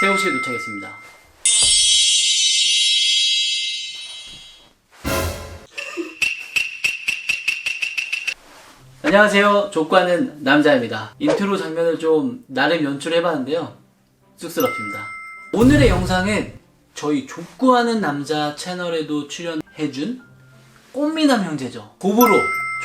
세호시에 도착했습니다. 안녕하세요. 족과는 남자입니다. 인트로 장면을 좀 나름 연출해봤는데요. 쑥스럽습니다. 오늘의 영상은 저희 족구하는 남자 채널에도 출연해준 꽃미남 형제죠. 고보로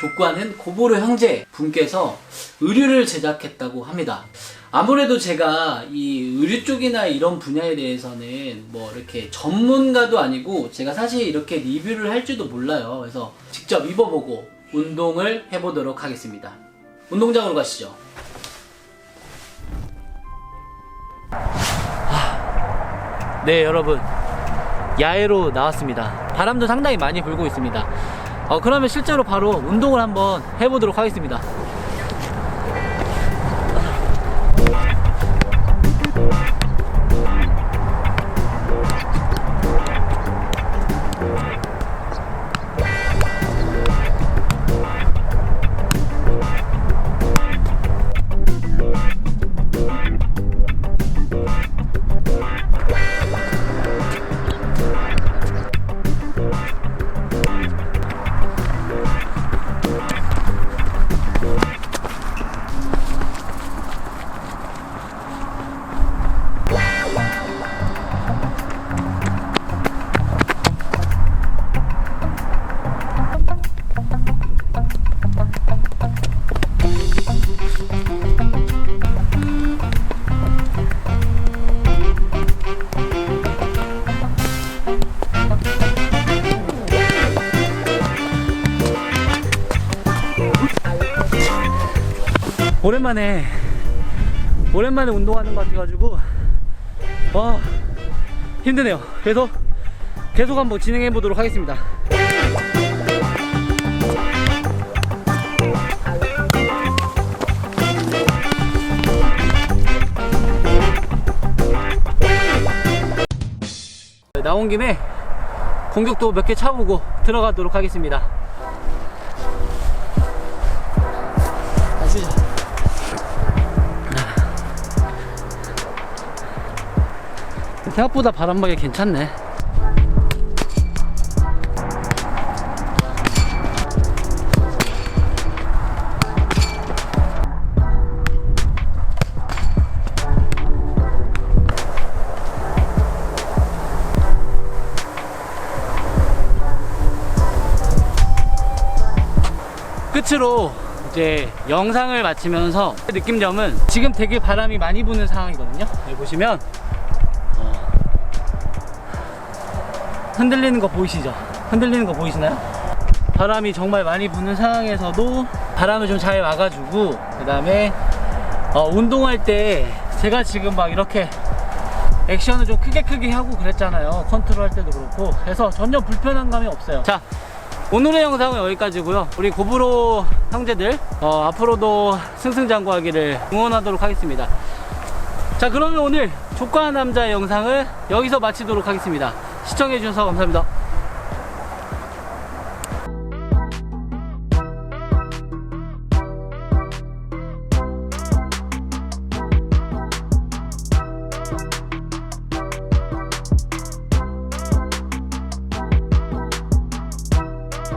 족구하는 고보로 형제 분께서 의류를 제작했다고 합니다. 아무래도 제가 이 의류 쪽이나 이런 분야에 대해서는 뭐 이렇게 전문가도 아니고 제가 사실 이렇게 리뷰를 할 줄도 몰라요. 그래서 직접 입어보고 운동을 해보도록 하겠습니다. 운동장으로 가시죠. 네, 여러분. 야외로 나왔습니다. 바람도 상당히 많이 불고 있습니다. 어, 그러면 실제로 바로 운동을 한번 해보도록 하겠습니다. 오랜만에 오랜만에 운동하는 것 같아가지고 와 힘드네요. 그래서 계속 한번 진행해 보도록 하겠습니다. 나온 김에 공격도 몇 개 차보고 들어가도록 하겠습니다. 생각보다 바람막이 괜찮네. 끝으로 이제 영상을 마치면서 느낀 점은 지금 되게 바람이 많이 부는 상황이거든요. 여기 보시면 흔들리는 거 보이시죠? 흔들리는 거 보이시나요? 바람이 정말 많이 부는 상황에서도 바람을 좀 잘 막아주고 그 다음에 어, 운동할 때 제가 지금 막 이렇게 액션을 좀 크게 크게 하고 그랬잖아요. 컨트롤 할 때도 그렇고. 그래서 전혀 불편한 감이 없어요. 자 오늘의 영상은 여기까지고요. 우리 고브로 형제들 어, 앞으로도 승승장구하기를 응원하도록 하겠습니다. 자 그러면 오늘 조카 남자 영상을 여기서 마치도록 하겠습니다 시청해주셔서 감사합니다. Thank.